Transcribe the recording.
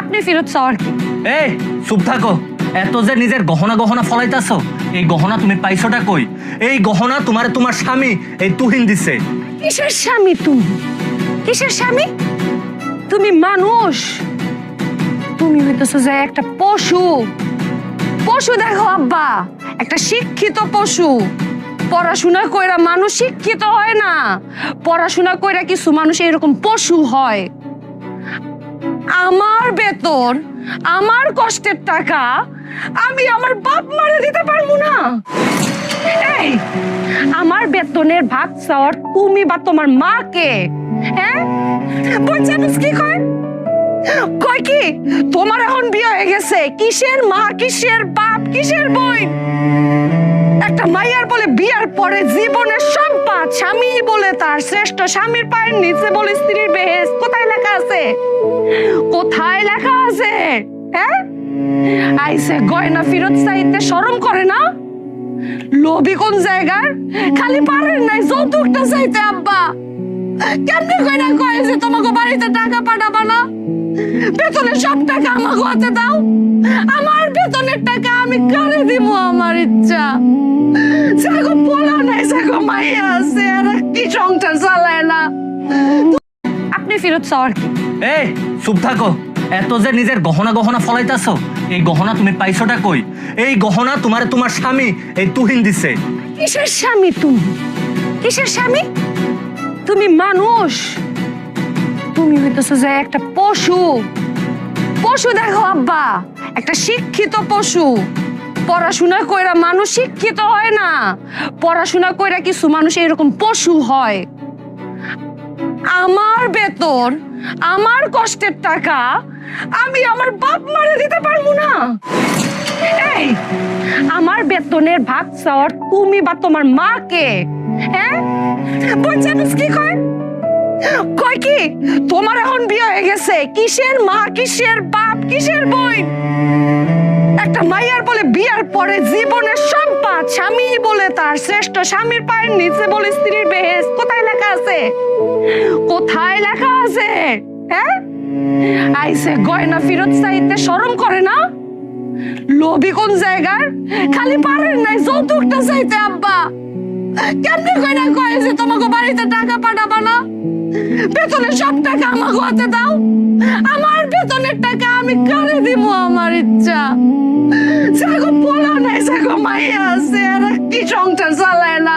আপনি ফেরত চাওয়ার কি? এই চুপ থাকো। এত যে নিজের গহনা গহনা ফলাইতাছো এই গহনা তুমি পাইছোটা কই? এই গহনা তোমার তোমার স্বামী এই তুহিন দিছে। কিসের স্বামী তুমি? কিসের স্বামী? তুমি মানুষ। তুমি হইতেছো যে একটা পশু। পশু দেখো আব্বা একটা শিক্ষিত পশু। পড়াশোনা কইরা মানুষ শিক্ষিত হয় না। পড়াশোনা কইরা কিছু মানুষ এরকম পশু হয়। আমার বেতন, আমার কষ্টের টাকা, আমি আমার বাপ মারে দিতে পারব না। আমার বেতনের ভাগ চাওয়ার তুমি বা তোমার হ্যাঁ? পঞ্চায়েত কি কয়? কয় কি, তোমার এখন বিয়ে হয়ে গেছে, কিসের মা, কিসের বাপ, কিসের বই একটা মাইয়ার বলে বিয়ার পরে জীবনের সম্পদ স্বামী বলে তার শ্রেষ্ঠ স্বামীর পায়ের নিচে বলে স্ত্রীর বেহেস কোথায় লেখা আছে? কোথায় লেখা আছে? হ্যাঁ? আইসে গয়না ফিরত চাইতে শরম করে না? লোভি কোন জায়গার? খালি পারেন নাই, যৌতুকটা চাইতে আব্বা। কেমনে কইরা কয় যে তোমাকে বাড়িতে টাকা পাঠাবা না? বেতনের সব টাকা আমাকে হাতে দাও। আমার বেতনের টাকা আমি কারে দিব আমার ইচ্ছা? মাইয়া আছে আর কি সংসার চালায় না। আপনি ফেরত চাওয়ার কি? এই চুপ থাকো। এত যে নিজের গহনা গহনা ফলাইতাছো এই গহনা তুমি পাইছোটা কই? এই গহনা তোমার তোমার স্বামী এই তুহিন দিছে। কিসের স্বামী তুমি? কিসের স্বামী? তুমি মানুষ। তুমি হইতেছো যে একটা পশু। পশু দেখো আব্বা একটা শিক্ষিত পশু। পড়াশোনা কইরা মানুষ শিক্ষিত হয় না। পড়াশোনা কইরা কিছু মানুষ এরকম পশু হয়। আমার বেতন, আমার কষ্টের টাকা, আমি আমার বাপ মারে দিতে পারব না। আমার বেতনের ভাগ চাওয়ার তুমি বা তোমার মাকে হ্যাঁ? পঞ্চায়েত কি কয় কি? তোমার এখন বিয়ে হয়ে গেছে। কিসের মা, কিসের বাপ, কিসের পরে জীবনের সম্পদ স্বামী বলে তার শ্রেষ্ঠ স্বামীর পায়ের নিচে বলে স্ত্রীর বেহেস কোথায় লেখা আছে? কোথায় লেখা আছে? হ্যাঁ? আইসে গয়না ফিরত চাইতে শরম করে না? লোভি কোন জায়গার? খালি পারেন নাই, যৌতুকটা চাইতে, আব্বা। কেমনে কইরা কয় যে তোমাকে বাড়িতে টাকা পাঠাবা না? বেতনের সব টাকা আমাকে হাতে দাও। আমার বেতনের টাকা আমি কারে দিব আমার ইচ্ছা? সংসার চালায় না